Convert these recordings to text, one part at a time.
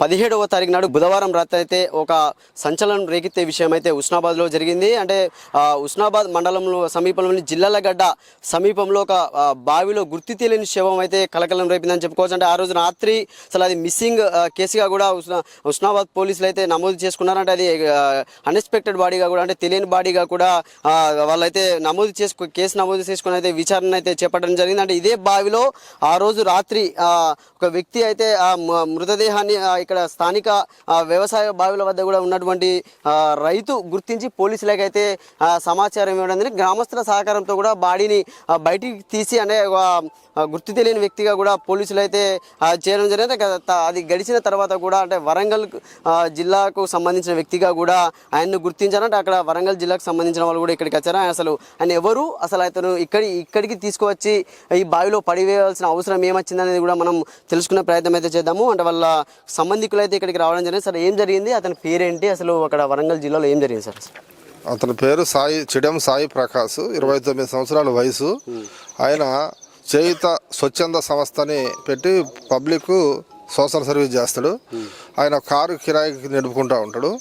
పదిహేడవ తారీఖు నాడు బుధవారం రాత్రి అయితే ఒక సంచలనం రేకెత్తే విషయం అయితే ఉస్నాబాద్లో జరిగింది. అంటే ఉస్నాబాద్ మండలంలో సమీపంలోని జిల్లాలగడ్డ సమీపంలో ఒక బావిలో గుర్తు తెలియని శవం అయితే కలకలం రేపిందని చెప్పుకోవచ్చు. అంటే ఆ రోజు రాత్రి అసలు అది మిస్సింగ్ కేసుగా కూడా ఉస్నాబాద్ పోలీసులు అయితే నమోదు చేసుకున్నారు. అంటే అది అన్ఎక్స్పెక్టెడ్ బాడీగా కూడా అంటే తెలియని బాడీగా కూడా వాళ్ళైతే నమోదు చేసుకు కేసు నమోదు చేసుకుని అయితే విచారణ అయితే చేపట్టడం జరిగింది. అంటే ఇదే బావిలో ఆ రోజు రాత్రి ఒక వ్యక్తి అయితే ఆ మ- మృతదేహాన్ని ఇక్కడ స్థానిక వ్యవసాయ బావిల వద్ద కూడా ఉన్నటువంటి రైతు గుర్తించి పోలీసులకు అయితే సమాచారం ఇవ్వడం జరిగింది. గ్రామస్తుల సహకారంతో కూడా బాడీని బయటికి తీసి అంటే గుర్తు తెలియని వ్యక్తిగా కూడా పోలీసులు అయితే చేయడం జరిగింది. అది గడిచిన తర్వాత కూడా అంటే వరంగల్ జిల్లాకు సంబంధించిన వ్యక్తిగా కూడా ఆయన్ను గుర్తించారంటే అక్కడ వరంగల్ జిల్లాకు సంబంధించిన వాళ్ళు కూడా ఇక్కడికి వచ్చారు. ఆయన అసలు ఆయన ఎవరు? అసలు అతను ఇక్కడి ఇక్కడికి తీసుకువచ్చి ఈ బావిలో పడివేయాల్సిన అవసరం ఏమొచ్చిందనేది కూడా మనం తెలుసుకునే ప్రయత్నం అయితే చేద్దాము. అంటే వాళ్ళ సంబంధికులు అయితే ఇక్కడికి రావడం జరిగింది. సార్ ఏం జరిగింది? అతని పేరేంటి? అసలు అక్కడ వరంగల్ జిల్లాలో ఏం జరిగింది సార్? అతని పేరు సాయి చిడెం సాయి ప్రకాష్ ఇరవై తొమ్మిది సంవత్సరాల వయసు. ఆయన చేయుత స్వచ్ఛంద సంస్థని పెట్టి పబ్లిక్ సోషల్ సర్వీస్ చేస్తాడు. ఆయన కారు కిరాయికి నడుపుకుంటూ ఉంటాడు.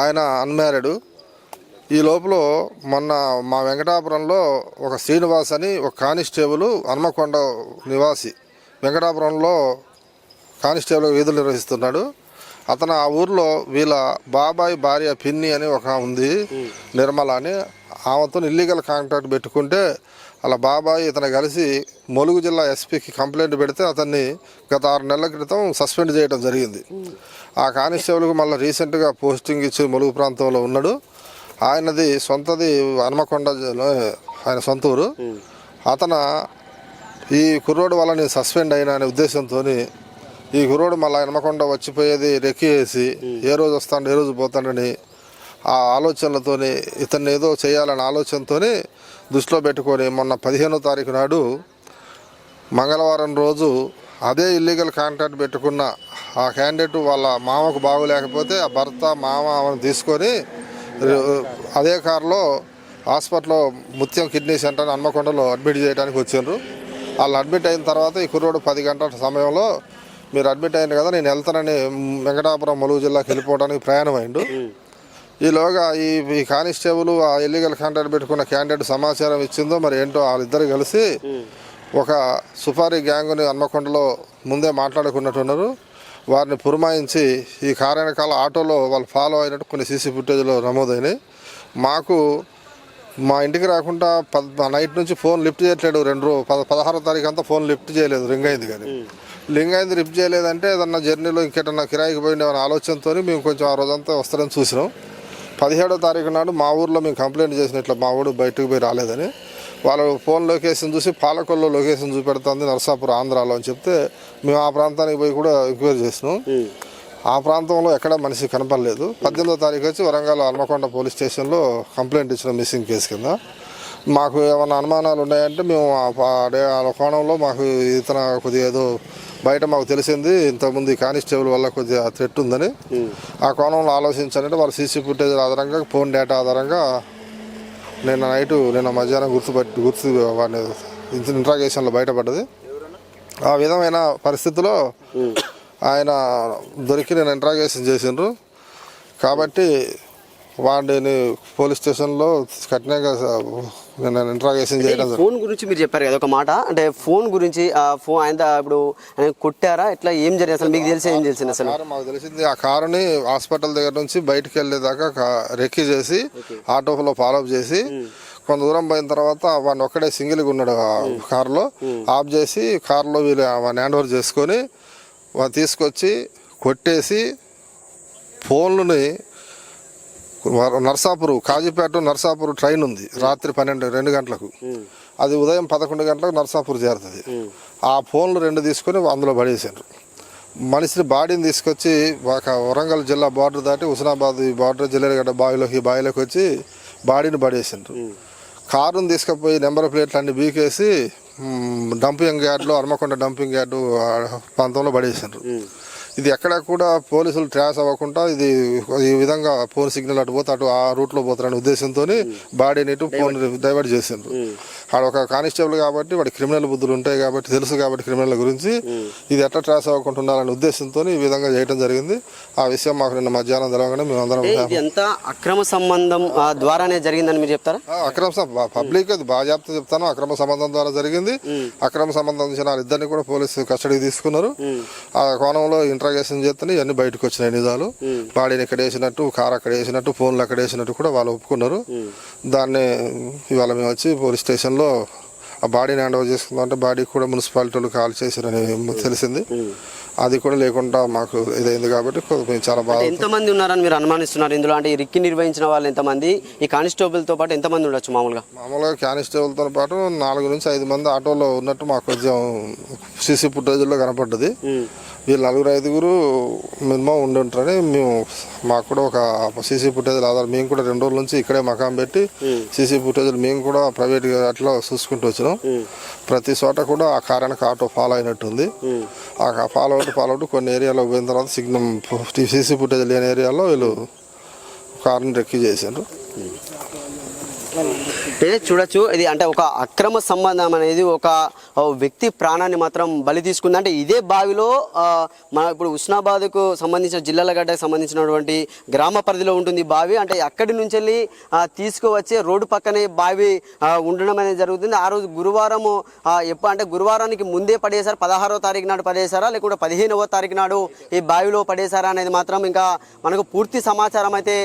ఆయన అన్మ్యారీడ్. ఈ లోపల మొన్న మా వెంకటాపురంలో ఒక శ్రీనివాస్ అని ఒక కానిస్టేబుల్ హన్మకొండ నివాసి. వెంకటాపురంలో కానిస్టేబుల్ విధులు నిర్వహిస్తున్నాడు. అతను ఆ ఊర్లో వీళ్ళ బాబాయ్ భార్య పిన్ని అని ఒక ఉంది నిర్మల అని. ఆమెతో ఇల్లీగల్ కాంట్రాక్ట్ పెట్టుకుంటే అలా బాబాయ్ ఇతను కలిసి ములుగు జిల్లా ఎస్పీకి కంప్లైంట్ పెడితే అతన్ని గత ఆరు నెలల క్రితం సస్పెండ్ చేయడం జరిగింది. ఆ కానిస్టేబుల్కి మళ్ళీ రీసెంట్గా పోస్టింగ్ ఇచ్చి ములుగు ప్రాంతంలో ఉన్నాడు. ఆయనది సొంతది హనుమకొండ ఆయన సొంత ఊరు. అతను ఈ కుర్రోడు వల్ల నేను సస్పెండ్ అయినా అనే ఉద్దేశంతో ఈ కుర్రోడు మళ్ళీ హనుమకొండ వచ్చిపోయేది రెక్కి వేసి ఏ రోజు వస్తాడు ఏ రోజు పోతాడని ఆ ఆలోచనలతోని ఇతన్ని ఏదో చేయాలనే ఆలోచనతోని దృష్టిలో పెట్టుకొని మొన్న పదిహేనో తారీఖు నాడు మంగళవారం రోజు అదే ఇల్లీగల్ కాంట్రాక్ట్ పెట్టుకున్న ఆ క్యాండిడేట్ వాళ్ళ మామకు బాగోలేకపోతే ఆ భర్త మామ ఆమెను తీసుకొని అదే కారులో హాస్పిటల్లో ముత్యం కిడ్నీ సెంటర్ హన్మకొండలో అడ్మిట్ చేయడానికి వచ్చిండ్రు. వాళ్ళు అడ్మిట్ అయిన తర్వాత ఈ కుర్రోడు పది గంటల సమయంలో మీరు అడ్మిట్ అయింది కదా నేను వెళ్తానని వెంకటాపురం ములుగు జిల్లాకి వెళ్ళిపోవడానికి ప్రయాణం అయిండు ఈలోగా ఈ ఈ కానిస్టేబుల్ ఆ ఇల్లీగల్ కాంట్రాక్ట్ పెట్టుకున్న క్యాండిడేట్ సమాచారం ఇచ్చిందో మరి ఏంటో వాళ్ళిద్దరు కలిసి ఒక సుపారీ గ్యాంగ్ని హన్మకొండలో ముందే మాట్లాడుకున్నట్టున్నారు వారిని పురమాయించి ఈ కారు ఆటోలో వాళ్ళు ఫాలో అయినట్టు కొన్ని సీసీ ఫుటేజ్లో నమోదైనాయి. మాకు మా ఇంటికి రాకుండా పద్ నైట్ నుంచి ఫోన్ లిఫ్ట్ చేయట్లేడు రెండు పదహారో తారీఖు అంతా ఫోన్ లిఫ్ట్ చేయలేదు రింగ్ అయింది కానీ. లింగ్ అయింది లిఫ్ట్ చేయలేదంటే ఏదన్నా జర్నీలో ఇంకెటన్నా కిరాయికి పోయిండే అనే ఆలోచనతో మేము కొంచెం ఆ రోజంతా వస్తారని చూసినాం. పదిహేడో తారీఖు నాడు మా ఊర్లో మేము కంప్లైంట్ చేసినట్లు మా ఊడు బయటకు పోయి రాలేదని. వాళ్ళు ఫోన్ లొకేషన్ చూసి పాలకొల్లో లొకేషన్ చూపెడుతుంది నరసాపురం ఆంధ్రాలో అని చెప్తే మేము ఆ ప్రాంతానికి పోయి కూడా ఎంక్వైరీ చేసినాం. ఆ ప్రాంతంలో ఎక్కడ మనిషి కనపడలేదు. పద్దెనిమిదో తారీఖు వచ్చి వరంగల్ హన్మకొండ పోలీస్ స్టేషన్లో కంప్లైంట్ ఇచ్చిన మిస్సింగ్ కేసు కింద. మాకు ఏమైనా అనుమానాలు ఉన్నాయంటే మేము ఆ కోణంలో మాకు ఇతన కొద్దిగా ఏదో బయట మాకు తెలిసింది ఇంతకుముందు ఈ కానిస్టేబుల్ వల్ల కొద్దిగా థ్రెట్ ఉందని. ఆ కోణంలో ఆలోచించాలంటే వాళ్ళ సీసీ ఫుటేజ్ ఆధారంగా ఫోన్ డేటా ఆధారంగా నిన్న నైటు నిన్న మధ్యాహ్నం గుర్తుపట్టి గుర్తు వాడిని ఇంట్రాగేషన్లో బయటపడ్డది. ఆ విధమైన పరిస్థితిలో ఆయన దొరికి నేను ఇంట్రాగేషన్ చేసిండ్రు. కాబట్టి వాడిని పోలీస్ స్టేషన్లో కఠినంగా నేను ఇంట్రాగేషన్ చేయడం. ఫోన్ గురించి మీరు చెప్పారు కదా ఒక మాట. అంటే ఫోన్ గురించి ఆ ఫోన్ ఆయన ఇప్పుడు ఆయన కొట్టారా? ఇట్లా ఏం జరిగింది? అసలు మీకు తెలిసి ఏం తెలిసింది అసలు? మాకు తెలిసింది. ఆ కారుని హాస్పిటల్ దగ్గర నుంచి బయటికి వెళ్ళేదాకా రెక్కి చేసి ఆటోలో ఫాలోఅప్ చేసి కొంత దూరం పోయిన తర్వాత వాడిని ఒక్కడే సింగిల్గా ఉన్నాడు కారులో. ఆఫ్ చేసి కారులో వీళ్ళు వాడిని హ్యాండ్ ఓవర్ చేసుకొని తీసుకొచ్చి కొట్టేసి ఫోన్లని నర్సాపురు కాజీపేట నర్సాపురు ట్రైన్ ఉంది రాత్రి పన్నెండు రెండు గంటలకు. అది ఉదయం పదకొండు గంటలకు నర్సాపూర్ చేరుతుంది. ఆ ఫోన్లు రెండు తీసుకొని అందులో పడేసారు మనిషిని బాడీని తీసుకొచ్చి ఒక వరంగల్ జిల్లా బార్డర్ దాటి హుస్నాబాద్ ఈ బార్డర్ జిల్లాగడ్డ బావిలోకి బావిలోకి వచ్చి బాడీని పడేసిండ్రు. కారుని తీసుకుపోయి నెంబర్ ప్లేట్లు అన్ని బీకేసి డంపింగ్ యార్డ్లో హర్మకొండ డంపింగ్ యార్డు ప్రాంతంలో పడేసారు ఇది ఎక్కడ కూడా పోలీసులు ట్రాస్ అవ్వకుండా ఇది ఈ విధంగా ఫోన్ సిగ్నల్ అటు పోతే అటు ఆ రూట్లో పోతారనే ఉద్దేశంతో బాడీని ఇటు ఫోన్ డైవర్ట్ చేసిండ్రు. ఆడ ఒక కానిస్టేబుల్ కాబట్టి వాడి క్రిమినల్ బుద్ధులు ఉంటాయి కాబట్టి తెలుసు కాబట్టి క్రిమినల్ గురించి ఇది ఎట్లా ట్రాస్ అవ్వకుండా ఉండాలనే ఉద్దేశంతో ఈ విధంగా చేయడం జరిగింది. ఆ విషయం మాకు నిన్న మధ్యాహ్నం తెలవగానే మేము అందరం ఎంత అక్రమ సంబంధం ఆ, ద్వారానే జరిగిందని మీరు చెప్తారా? అక్రమ పబ్లిక్ అది బాజాప్తా చెప్తాను. అక్రమ సంబంధం ద్వారా జరిగింది. అక్రమ సంబంధించిన వాళ్ళిద్దరిని కూడా పోలీసు కస్టడీకి తీసుకున్నారు. ఆ కోణంలో ఇంట్రాగేషన్ చేస్తే ఇవన్నీ బయటకు వచ్చినాయి నిజాలు. బాడీని ఇక్కడ వేసినట్టు కార్ అక్కడ వేసినట్టు ఫోన్లు అక్కడ వేసినట్టు కూడా వాళ్ళు ఒప్పుకున్నారు. దాన్ని ఇవాళ మేము వచ్చి పోలీస్ స్టేషన్లో ఆ బాడీని హ్యాండ్ ఓవర్ చేసుకుందాం అంటే బాడీ కూడా మున్సిపాలిటీ వాళ్ళు కాల్ చేశారని తెలిసింది. అది కూడా లేకుండా మాకు ఇదైంది కాబట్టి చాలా బాగా ఎంతమంది ఉన్నారని మీరు అనుమానిస్తున్నారు ఇందులో? అంటే ఈ రిక్కి నిర్వహించిన వాళ్ళు ఎంతమంది? ఈ కానిస్టేబుల్తో పాటు ఎంతమంది ఉండొచ్చు మామూలుగా? మామూలుగా కానిస్టేబుల్తో పాటు నాలుగు నుంచి ఐదు మంది ఆటోలో ఉన్నట్టు మాకు కొంచెం సీసీ ఫుటేజ్లో కనపడ్డది. వీళ్ళు నలుగురు ఐదుగురు మినిమం ఉండి ఉంటారని మేము మాకు కూడా ఒక సీసీ ఫుటేజ్ ఆధారం మేము కూడా రెండు రోజుల నుంచి ఇక్కడే మకాం పెట్టి సీసీ ఫుటేజ్లు మేము కూడా ప్రైవేట్ అట్లా చూసుకుంటూ వచ్చినాం. ప్రతి చోట కూడా ఆ కారానికి ఆటో ఫాలో అయినట్టుంది. ఆ ఫాలో అవుట్ ఫాలో అవుట్ కొన్ని ఏరియాలో పోయిన తర్వాత సిగ్నల్ సీసీ ఫుటేజ్ లేని ఏరియాలో వీళ్ళు కార్ని రెక్కి చేశారు అంటే చూడొచ్చు. ఇది అంటే ఒక అక్రమ సంబంధం అనేది ఒక వ్యక్తి ప్రాణాన్ని మాత్రం బలి తీసుకుంది. అంటే ఇదే బావిలో మన ఇప్పుడు ఉస్నాబాద్కు సంబంధించిన జిల్లాల గడ్డకు సంబంధించినటువంటి గ్రామ పరిధిలో ఉంటుంది బావి. అంటే అక్కడి నుంచి వెళ్ళి తీసుకువచ్చే రోడ్డు పక్కనే బావి ఉండడం అనేది జరుగుతుంది. ఆ రోజు గురువారం ఎప్పుడు అంటే గురువారానికి ముందే పడేశారు. పదహారో తారీఖు నాడు పడేశారా? లేకుంటే పదిహేనవ తారీఖు నాడు ఈ బావిలో పడేశారా అనేది మాత్రం ఇంకా మనకు పూర్తి సమాచారం అయితే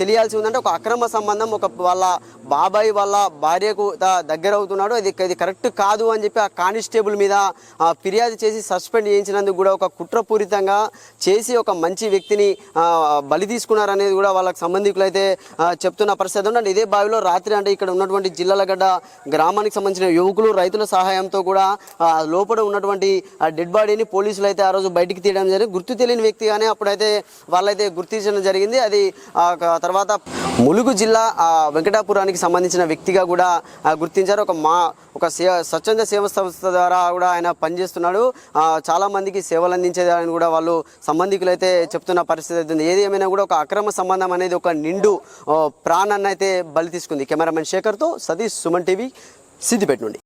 తెలియాల్సి ఉందంటే ఒక అక్రమ సంబంధం ఒక వాళ్ళ బాబాయ్ వాళ్ళ భార్యకు దగ్గర అవుతున్నాడు అది ఇది కరెక్ట్ కాదు అని చెప్పి ఆ కానిస్టేబుల్ మీద ఫిర్యాదు చేసి సస్పెండ్ చేయించినందుకు కూడా ఒక కుట్రపూరితంగా చేసి ఒక మంచి వ్యక్తిని బలి తీసుకున్నారనేది కూడా వాళ్ళకి సంబంధికులు అయితే చెప్తున్న పరిస్థితి ఉంది. ఇదే బావిలో రాత్రి అంటే ఇక్కడ ఉన్నటువంటి జిల్లాలగడ్డ గ్రామానికి సంబంధించిన యువకులు రైతుల సహాయంతో కూడా లోపల ఉన్నటువంటి డెడ్ బాడీని పోలీసులు అయితే ఆ రోజు బయటికి తీయడం జరిగింది. గుర్తు తెలియని వ్యక్తిగానే అప్పుడైతే వాళ్ళైతే గుర్తించడం జరిగింది. అది తర్వాత ములుగు జిల్లా వెంకటాపురానికి వెంకటాపురానికి సంబంధించిన వ్యక్తిగా కూడా గుర్తించారు. ఒక మా ఒక సే స్వచ్ఛంద సేవ సంస్థ ద్వారా కూడా ఆయన పనిచేస్తున్నాడు. చాలామందికి సేవలు అందించేదాన్ని కూడా వాళ్ళు సంబంధికులు అయితే చెప్తున్న పరిస్థితి అయితే ఏది ఏమైనా కూడా ఒక అక్రమ సంబంధం అనేది ఒక నిండు ప్రాణాన్ని అయితే బలి తీసుకుంది. కెమెరామెన్ శేఖర్తో సతీష్ సుమన్ టీవీ సిద్దిపేట నుండి.